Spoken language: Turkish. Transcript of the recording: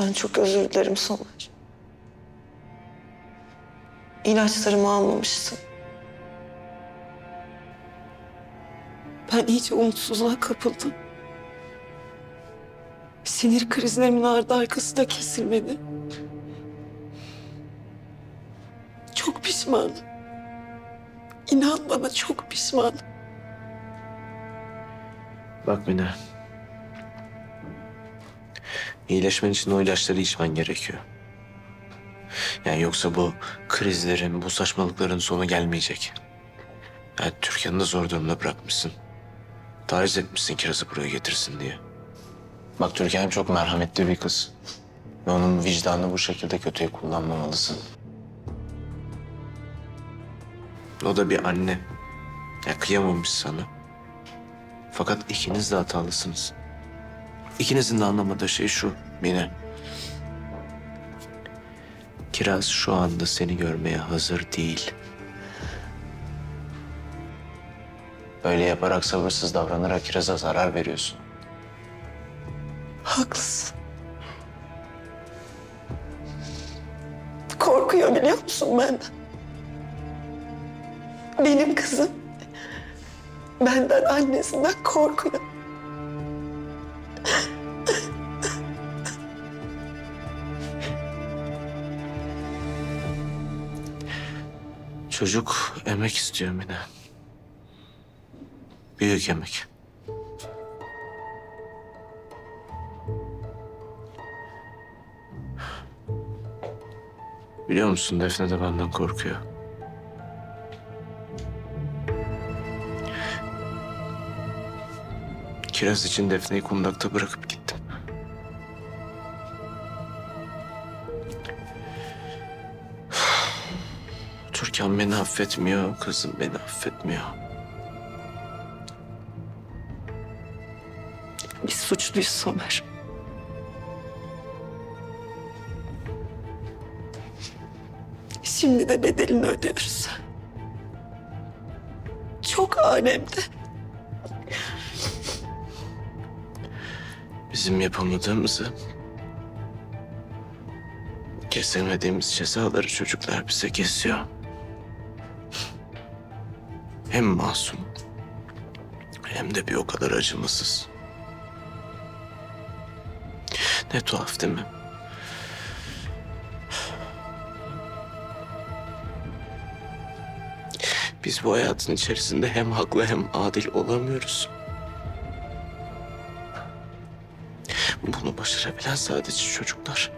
Ben çok özür dilerim Somer. İlaçlarımı almamıştım. Ben iyice umutsuzluğa kapıldım. Sinir krizlerimin ardı arkası da kesilmedi. Çok pişmanım. İnan bana çok pişmanım. Bak Mine. İyileşmen için o ilaçları içmen gerekiyor. Yani yoksa bu krizlerin, bu saçmalıkların sonu gelmeyecek. Yani Türkan'ı da zor durumda bırakmışsın. Taciz etmişsin Kiraz'ı buraya getirsin diye. Bak Türkan çok merhametli bir kız. Ve onun vicdanını bu şekilde kötüye kullanmamalısın. O da bir anne. Ya kıyamamış sana. Fakat ikiniz de hatalısınız. İkinizin de anlamadığı şey şu Mine. Kiraz şu anda seni görmeye hazır değil. Böyle yaparak sabırsız davranarak Kiraz'a zarar veriyorsun. Haklısın. Korkuyor biliyor musun benden? Benim kızım benden annesinden korkuyor. Çocuk emek istiyor Mine. Büyük emek. Biliyor musun Defne de benden korkuyor. Kiraz için Defne'yi kundakta bırakıp gittim. Türkan beni affetmiyor, kızım beni affetmiyor. Biz suçluyuz Somer. Şimdi de bedelini ödüyoruz. Çok alemde. Bizim yapamadığımızı, kesemediğimiz cezaları çocuklar bize kesiyor. Hem masum, hem de bir o kadar acımasız. Ne tuhaf değil mi? Biz bu hayatın içerisinde hem haklı hem adil olamıyoruz. Bunu başarabilen sadece çocuklar.